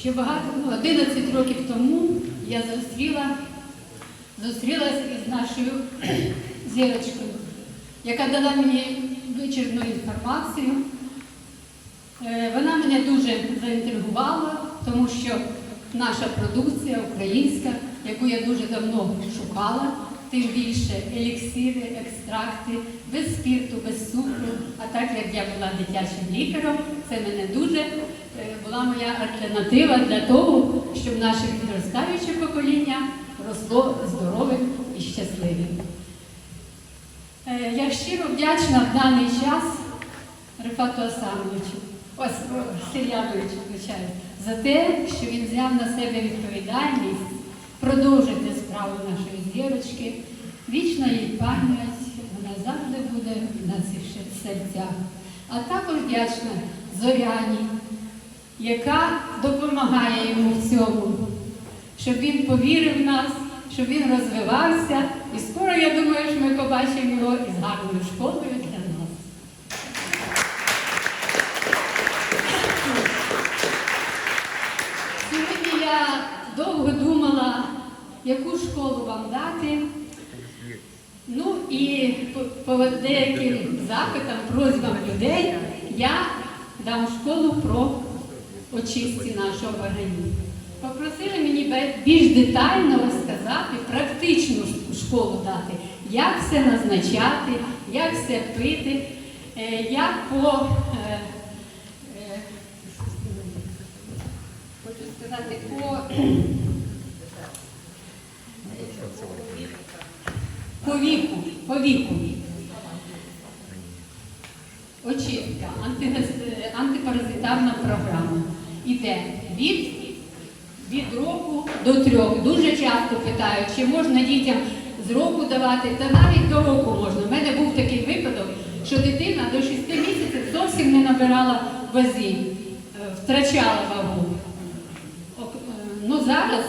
що багато, ну, 11 років тому я зустріла, зустрілася із нашою зірочкою, яка дала мені вичерпну інформацію. Е, Вона мене дуже заінтригувала, тому що наша продукція українська, яку я дуже давно шукала, тим більше еліксири, екстракти, без спірту, без цукру. А так як я була дитячим лікарем, це мене дуже була моя альтернатива для того, щоб наше підростаюче покоління росло здоровим і щасливим. Е, Я щиро вдячна в даний час Рифату Асановичу, ось звичайно, за те, що він взяв на себе відповідальність продовжити справу нашої зірочки. Вічна їй пам'ять, вона завжди буде в наших ще- серцях. А також вдячна Зоряні, яка допомагає йому в цьому, щоб він повірив в нас, щоб він розвивався. І скоро, я думаю, що ми побачимо його із гарною школою для нас. Сьогодні я довго думала, яку школу вам дати. Ну і по, по деяким запитам, просьбам людей я дам школу про очистці нашого організму. Попросили мені більш детально розказати, практичну школу дати, як все назначати, як все пити, е, як по е, е, хочу сказати, по по віку, по віку. Очистка, антипаразитарна програма. Іде від, від року до трьох. Дуже часто питають, чи можна дітям з року давати, та навіть до року можна. У мене був такий випадок, що дитина до 6 місяців зовсім не набирала вазі, е, втрачала вагу. Е, Ну зараз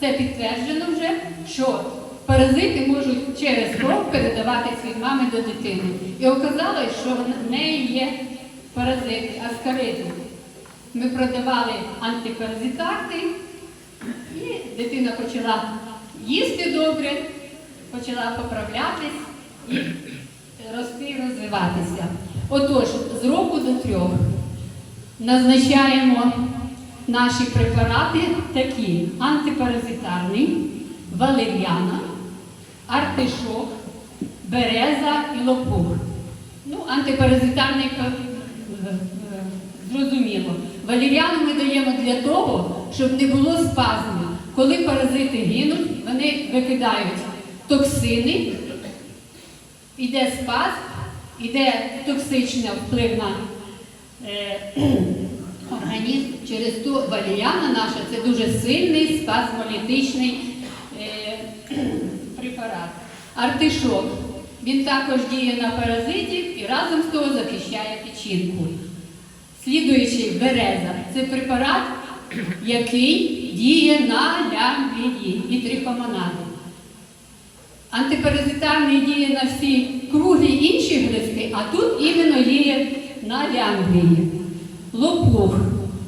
це підтверджено вже, що паразити можуть через кров передаватись від мами до дитини. І оказалось, що в неї є паразити, аскариди. Ми продавали антипаразитарти, і дитина почала їсти добре, почала поправлятись і рости розвиватися. Отож, з року до трьох назначаємо наші препарати такі: антипаразитарний, валер'яна, артишок, береза і лопух. Ну, антипаразитарний е, е, зрозуміло. Валер'яну ми даємо для того, щоб не було спазму. Коли паразити гинуть, вони викидають токсини, іде спазм, іде токсичний вплив на е, організм. Через ту валеріана наша це дуже сильний спазмолітичний е, препарат. Артишок. Він також діє на паразитів і разом з того захищає печінку. Слідуючий береза це препарат, який діє на лямблії і трихомонади. Антипаразитарний діє на всі круглі інші гризки, а тут іменно діє на лямблії. Лопух.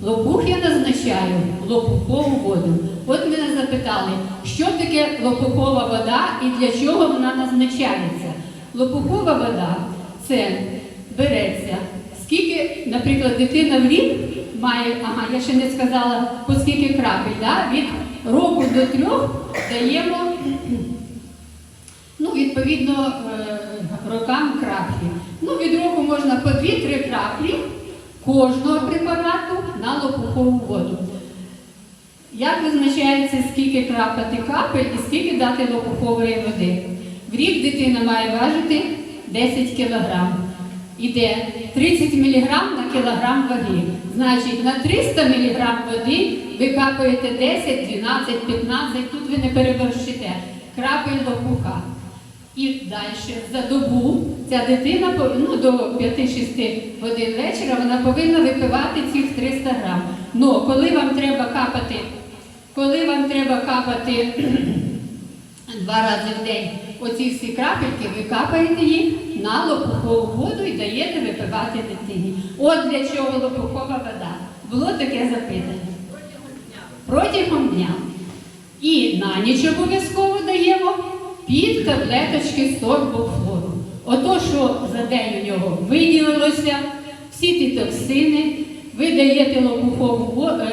Лопух я назначаю лопухову воду. От мене запитали, що таке лопухова вода і для чого вона назначається. Лопухова вода це береться. Скільки, наприклад, дитина в рік має, ага, я ще не сказала, по скільки крапель, да? від року до трьох даємо Ну, відповідно, е, рокам краплі. Ну, від року можна по 2-3 краплі кожного препарату на лопухову воду. Як визначається, скільки крапати капель і скільки дати лопухової води? В рік дитина має важити 10 кг. Іде 30 мг на кілограм ваги. Значить, на 300 мг води ви капаєте 10, 12, 15, тут ви не перевершите. Крапель лопуха. І далі за добу ця дитина ну, до 5-6 годин вечора вона повинна випивати цих 300 грам. Ну, коли вам треба капати коли вам треба капати два рази в день оці всі крапельки, ви капаєте їх на лопухову воду і даєте випивати дитині. От для чого лопухова вода. Було таке запитання. Протягом дня. І на ніч обов'язково даємо під таблеточки сорбофлору. Ото, що за день у нього виділилося, всі ті токсини, ви даєте лопухову воду,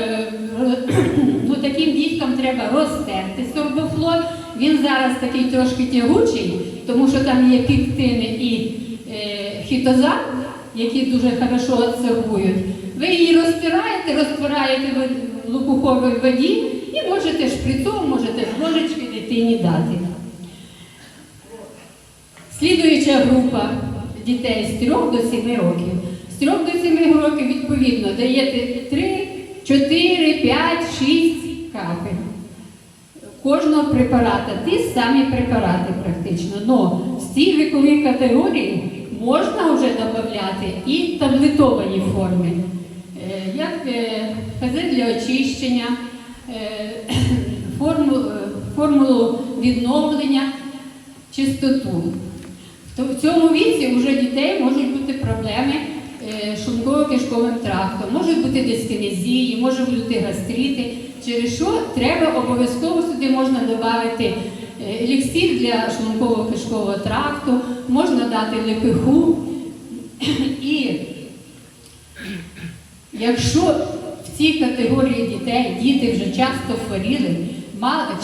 ну таким діткам треба розтерти сорбофлор. Він зараз такий трошки тягучий, тому що там є піктини і е, хітозан, які дуже хорошо абсорбують. Ви її розтираєте, розтираєте в лопуховій воді і можете шприцом, можете ложечки дитині дати. Слідуюча група дітей з 3 до 7 років. З 3 до 7 років, відповідно, даєте 3, 4, 5, 6 капель кожного препарата, ті самі препарати практично. Но з цієї вікової категорії можна вже додати і таблетовані форми, Е, як е, для очищення, е, е, формулу відновлення, чистоту. То в цьому віці вже дітей можуть бути проблеми е, шлунково-кишковим трактом, можуть бути дискінезії, можуть бути гастрити, через що треба обов'язково сюди можна додати е, еліксир для шлунково-кишкового тракту, можна дати лепиху. І якщо в цій категорії дітей діти вже часто хворіли,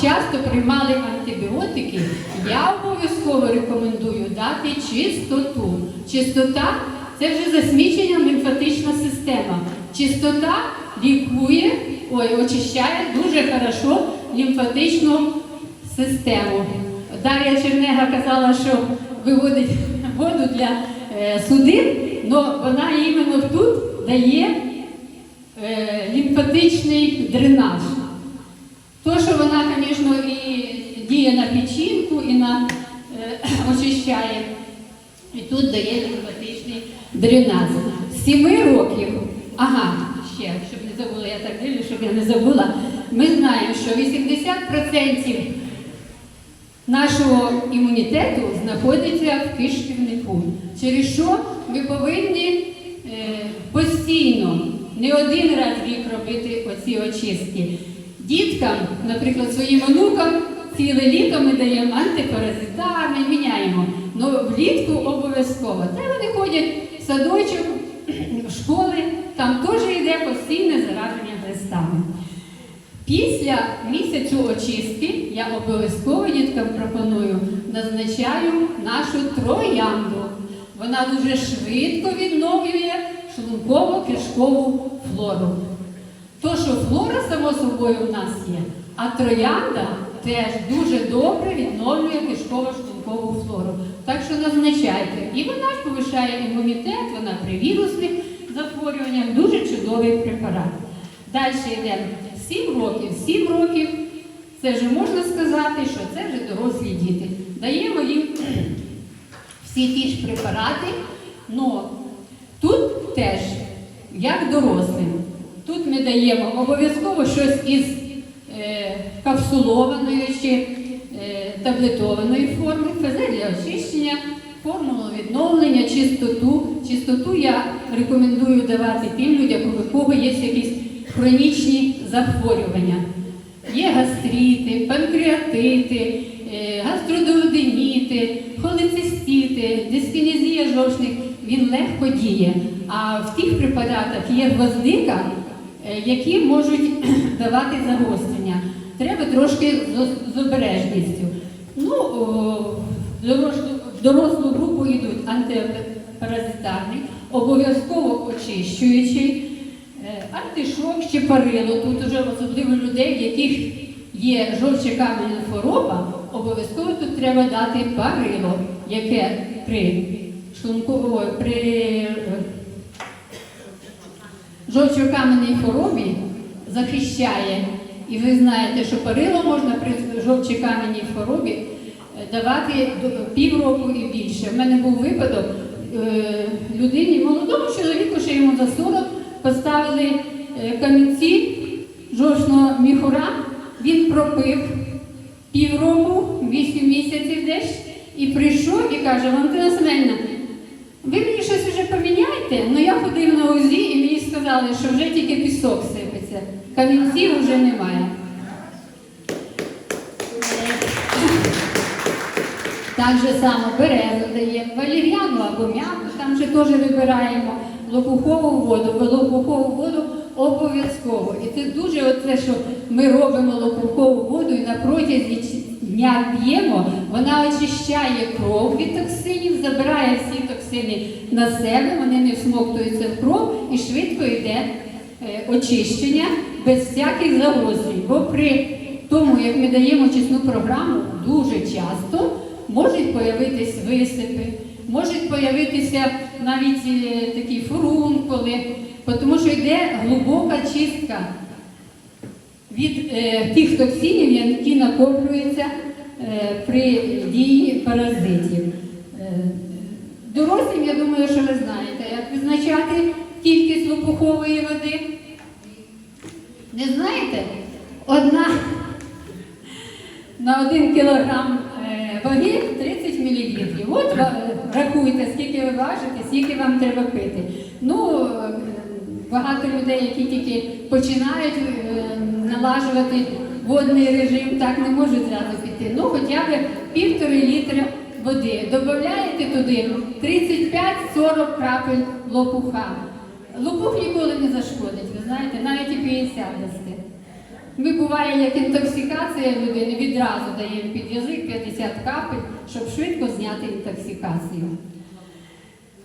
часто приймали антибіотики, я обов'язково рекомендую дати чистоту. Чистота це вже засмічення лімфатична система. Чистота лікує, ой, очищає дуже хорошо лімфатичну систему. Дар'я Чернега казала, що виводить воду для е, судин, але вона іменно тут дає е, лімфатичний дренаж. То, що вона, звісно, і діє на печінку, і на е, очищає, і тут дає лімфатичний З 7 років, ага, ще, щоб не забула, я так дивлюсь, щоб я не забула. Ми знаємо, що 80% нашого імунітету знаходиться в кишківнику. Через що ми повинні е, постійно, не один раз в рік робити оці очистки. Діткам, наприклад, своїм онукам ціле літо ми даємо антипаразитарне, міняємо. Ну влітку обов'язково. Та вони ходять садочок, школи, там теж йде постійне зараження глистами. Після місяцю очистки я обов'язково діткам пропоную, назначаю нашу троянду. Вона дуже швидко відновлює шлунково-кишкову флору. То, що флора, само собою, в нас є, а троянда теж дуже добре відновлює кишково-шлункову флору. Так що назначайте. І вона ж повишає імунітет, вона при вірусних захворюваннях дуже чудовий препарат. Далі йдемо 7 років. 7 років це вже можна сказати, що це вже дорослі діти. Даємо їм всі ті ж препарати, але тут теж, як дорослим, тут ми даємо обов'язково щось із е, капсулованої чи таблетованої форми, ФЗ очищення, формулу відновлення, чистоту. Чистоту я рекомендую давати тим людям, у кого є якісь хронічні захворювання. Є гастрити, панкреатити, е, гастродуоденіти, холецистіти, дискінезія жовчних, він легко діє. А в тих препаратах є гвоздика, е, які можуть давати загострення. Треба трошки з обережністю. Ну, в дорослу, групу йдуть антипаразитарний, обов'язково очищуючий, е, антишок, щепарило. Тут уже особливо людей, в яких є жовчокам'яна хвороба, обов'язково тут треба дати парило, яке при шлунку, ой, при е, жовчокам'яній хворобі захищає. І ви знаєте, що парило можна при жовчокам'яній хворобі е, давати півроку і більше. У мене був випадок е, людині, молодому чоловіку, що йому за 40, поставили е, камінці жовчного міхура він пропив півроку, вісім місяців десь, і прийшов і каже, Валентина Семенівна, ви мені щось вже поміняєте? Ну я ходив на УЗІ і мені сказали, що вже тільки пісок сипеться. Камінців вже немає. Так же само березу даємо, валір'яну або м'яку, там же теж вибираємо лопухову воду, бо лопухову воду обов'язково. І це дуже оце, що ми робимо лопухову воду і на протязі дня п'ємо, вона очищає кров від токсинів, забирає всі токсини на себе, вони не всмоктуються в кров і швидко йде очищення без всяких загострень. Бо при тому, як ми даємо чесну програму, дуже часто можуть появитись висипи, можуть появитися навіть е, такі фурункули, тому що йде глибока чистка від е, тих токсинів, які накоплюються е, при дії паразитів. Е, дорослим, я думаю, що ви знаєте, як визначати кількість лопухової води. Не знаєте? Одна на один кілограм е, ваги 30 мл. От рахуйте, скільки ви важите, скільки вам треба пити. Ну, багато людей, які тільки починають е, налажувати водний режим, так не можуть зразу піти. Ну, хоча б півтори літра води. Додаєте туди 35-40 крапель лопуха. Лопух ніколи не зашкодить, ви знаєте, навіть і 50 дасте. Ми буває, як інтоксикація людини, відразу даємо під язик 50 капель, щоб швидко зняти інтоксикацію.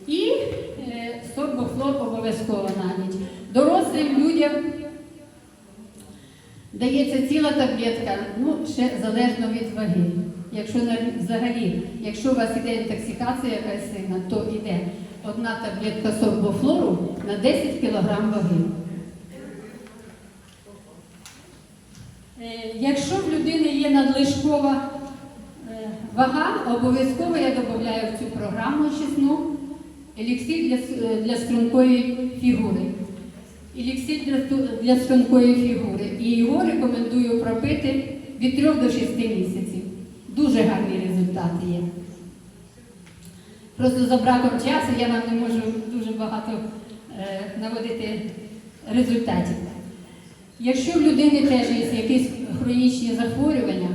І е, сорбофлор обов'язково на ніч. Дорослим людям дається ціла таблетка, ну, ще залежно від ваги. Якщо взагалі, якщо у вас іде інтоксикація якась сильна, то йде одна таблетка сорбофлору на 10 кг ваги. Е, Якщо в людини є надлишкова е, вага, обов'язково я додаю в цю програму чесну еліксир для, е, для стрункої фігури. Еліксир для, для стрункої фігури. І його рекомендую пропити від 3 до 6 місяців. Дуже гарні результати є. Просто за браком часу я вам не можу дуже багато е, наводити результатів. Якщо в людини теж є якісь хронічні захворювання,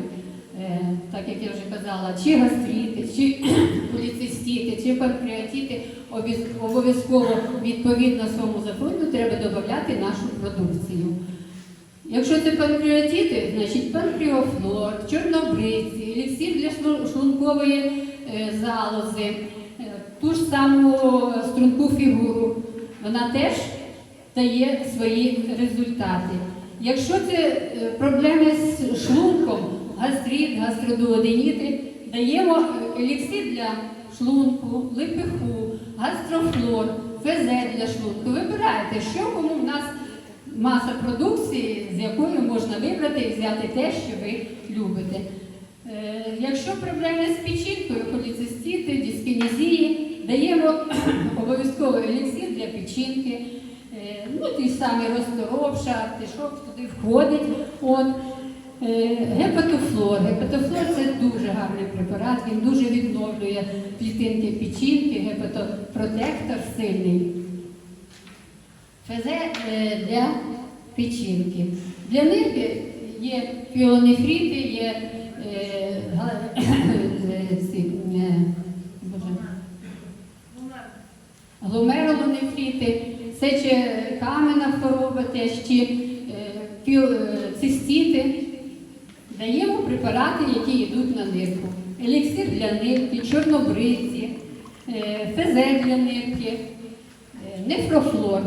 е, так як я вже казала, чи гастрити, чи поліцистіти, чи панкреатити, обіз- обов'язково відповідно своєму захворюванню треба додати нашу продукцію. Якщо це панкреатити, значить панкреофлор, чорнобриці, еліксир для шлункової е, залози, ту ж саму струнку фігуру, вона теж дає свої результати. Якщо це е, проблеми з шлунком, гастрит, гастродуоденіти, даємо е, еліксир для шлунку, липиху, гастрофлор, ФЗ для шлунку. Вибирайте, що кому в нас маса продукції, з якої можна вибрати і взяти те, що ви любите. Е, Якщо проблеми з печінкою, холіцистити, дискінезії, даємо обов'язково еліксир для печінки. Е, Ну, ті самі розторопша, артишок туди входить. От. Е, Гепатофлор. Гепатофлор це дуже гарний препарат, він дуже відновлює клітинки печінки, гепатопротектор сильний. ФЗ е, для печінки. Для нирки є піонефрити, є е, га- е, е, це чи камена хвороба, чи цистіти. Даємо препарати, які йдуть на нирку. Еліксир для нирки, чорнобриці, е, ФЗ для нирки, нефрофлор.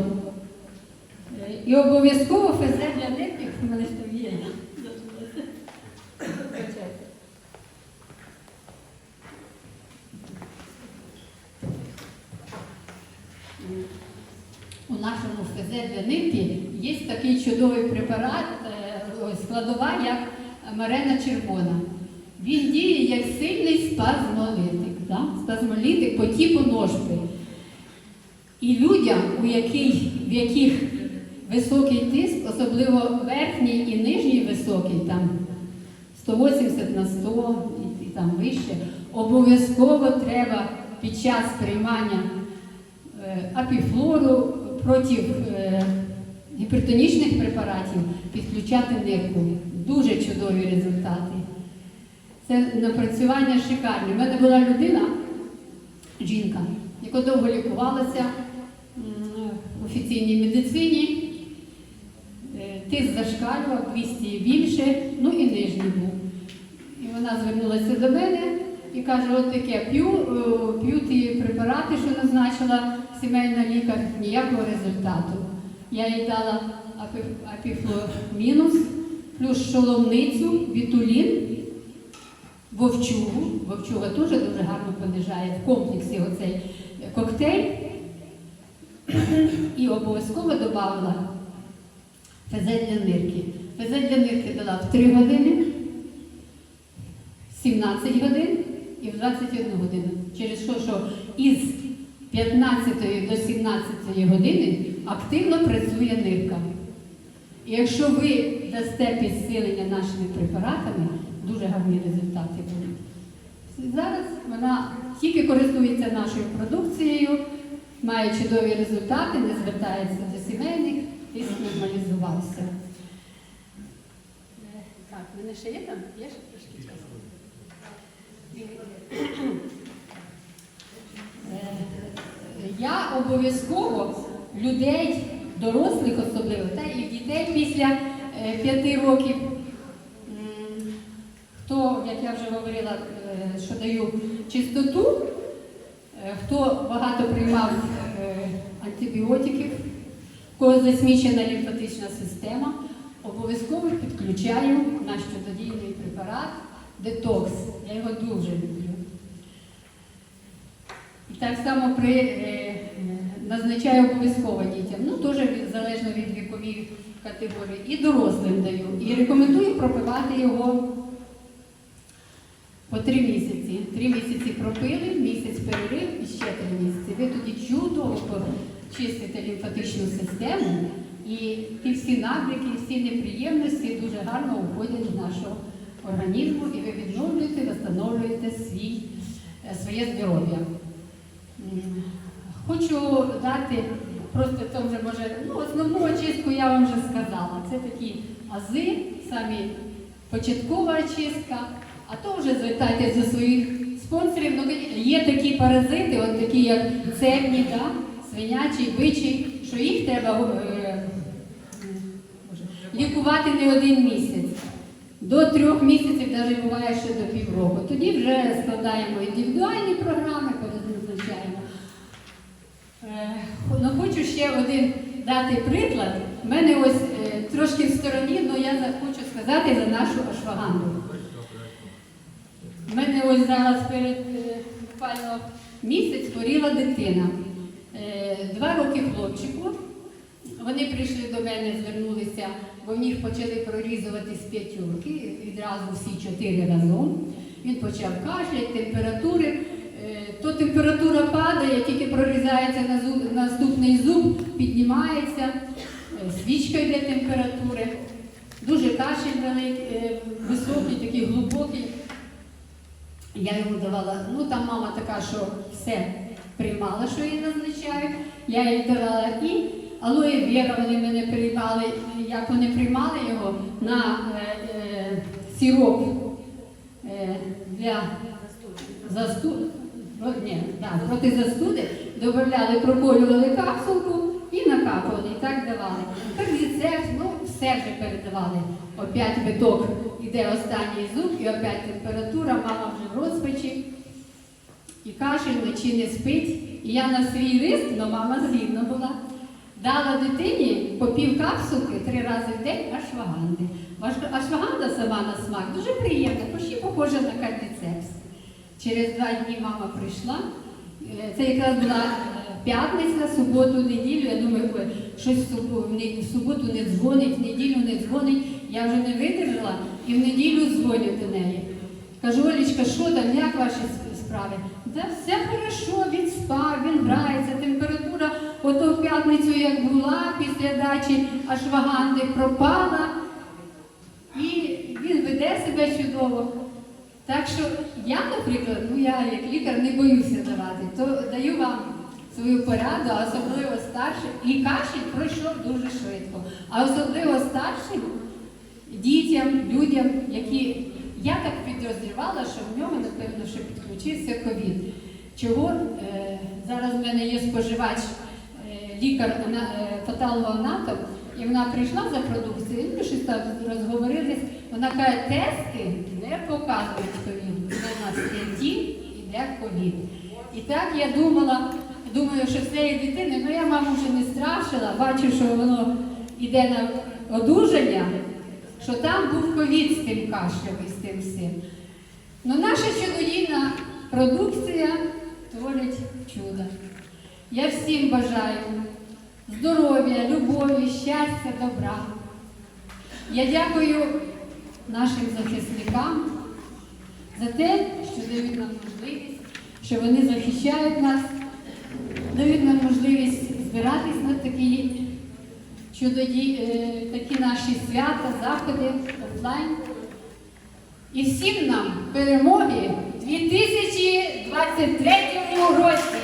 І обов'язково ФЗ для нирки, в мене є. У нашому ФЗ для нирки є такий чудовий препарат, е, складова, як марена червона. Він діє як сильний спазмолітик, да? спазмолітик по типу ножки. І людям, у яких, в яких високий тиск, особливо верхній і нижній високий, там 180 на 100 і, там вище, обов'язково треба під час приймання апіфлору проти е, гіпертонічних препаратів підключати нирку. Дуже чудові результати. Це напрацювання шикарне. У мене була людина, жінка, яка довго лікувалася в офіційній медицині. Е, Тиск зашкалював 200 і більше, ну і нижній був. І вона звернулася до мене і каже, от таке, п'ю, е, п'ю ті препарати, що назначила сімейна лікар, ніякого результату. Я їй дала апі- апіфломінус, плюс шоломницю, вітулін, вовчугу. Вовчуга теж дуже гарно понижає в комплексі оцей коктейль. І обов'язково додала ФЗ для нирки. ФЗ для нирки дала в 3 години, 17 годин і в 21 годину. Через що, що із 15 до 17 години активно працює нирка. І якщо ви дасте підсилення нашими препаратами, дуже гарні результати будуть. Зараз вона тільки користується нашою продукцією, має чудові результати, не звертається до сімейних, тиск нормалізувався. Е, Так, мене ще є там? Є ще Я обов'язково людей, дорослих особливо, та і дітей після е, п'яти років, хто, як я вже говорила, е, що даю чистоту, е, хто багато приймав е, антибіотиків, кого засмічена лімфатична система, обов'язково підключаю наш чудодійний препарат детокс. Я його дуже люблю. І так само при, е, назначаю обов'язково дітям, ну теж залежно від вікової категорії, і дорослим даю. І рекомендую пропивати його по три місяці. Три місяці пропили, місяць перерив і ще три місяці. Ви тоді чудово почистите лімфатичну систему, і ті всі набряки, всі неприємності дуже гарно уходять з нашого організму, і ви відновлюєте, встановлюєте е, своє здоров'я. Хочу дати просто то вже може, ну, основну очистку я вам вже сказала. Це такі ази, самі початкова очистка, а то вже звертайтеся до своїх спонсорів. Ну, є такі паразити, от такі як цепні, да? свинячий, бичий, що їх треба е, Боже, лікувати не один місяць. До трьох місяців, навіть буває ще до півроку. Тоді вже складаємо індивідуальні програми, коли назначаємо. Е, Ну, хочу ще один дати приклад. У мене ось е, трошки в стороні, але я хочу сказати за нашу ашваганду. У мене ось зараз перед е, буквально місяць хворіла дитина. Два роки хлопчику. Вони прийшли до мене, звернулися, бо в них почали прорізуватись п'ятюрки, відразу всі чотири разом. Він почав кашляти, температури. Е, То температура падає, тільки прорізається на зуб, наступний зуб, піднімається, е, свічка йде температури. Дуже кашель великий, е, високий, такий глибокий. Я йому давала, ну там мама така, що все приймала, що їй назначають. Я їй давала і алоє віра, вони мене приймали, як вони приймали його на е, е, сироп е, для застуди. Ні, да, проти застуди, додавали, проколювали капсулку і накапували, і так давали. Карбіцепс, ну все вже передавали. Опять виток іде останній зуб, і опять температура, мама вже в розпачі. І кашель вночі не спить. І я на свій риск, але мама згідна була. Дала дитині по пів капсулки три рази в день ашваганди. Ашваганда сама на смак дуже приємна, почти похожа на кардіцепс. Через два дні мама прийшла. Е, Це якраз була е, п'ятниця, суботу, неділю. Я думаю, щось в суботу не дзвонить, в неділю не дзвонить. Я вже не видержала і в неділю дзвоню до неї. Кажу, Олічка, що там, як ваші справи? Да все хорошо, він спав, він грається, температура Ото в п'ятницю, як була, після дачі ашваганди пропала. І він веде себе чудово. Так що я, наприклад, ну я як лікар не боюся давати, то даю вам свою пораду, а особливо старшим. І кашель пройшов дуже швидко. А особливо старшим дітям, людям, які я так підозрювала, що в нього, напевно, що підключився ковід. Чого е, зараз в мене є споживач, лікар, е, патологоанатом, і вона прийшла за продукцією, ми щось там розговорились. Вона каже, тести не показують ковід. Це у нас ТНТ, іде ковід. І так я думала, думаю, що в цієї дитини, ну я маму вже не страшила, бачу, що воно йде на одужання, що там був ковід з тим кашлем і з тим всім. Ну, наша чудодійна продукція творить чудо. Я всім бажаю здоров'я, любові, щастя, добра. Я дякую нашим захисникам за те, що дають нам можливість, що вони захищають нас, дають нам можливість збиратись на такі чудоді, е, такі наші свята, заходи офлайн. І всім нам перемоги в 2023 році.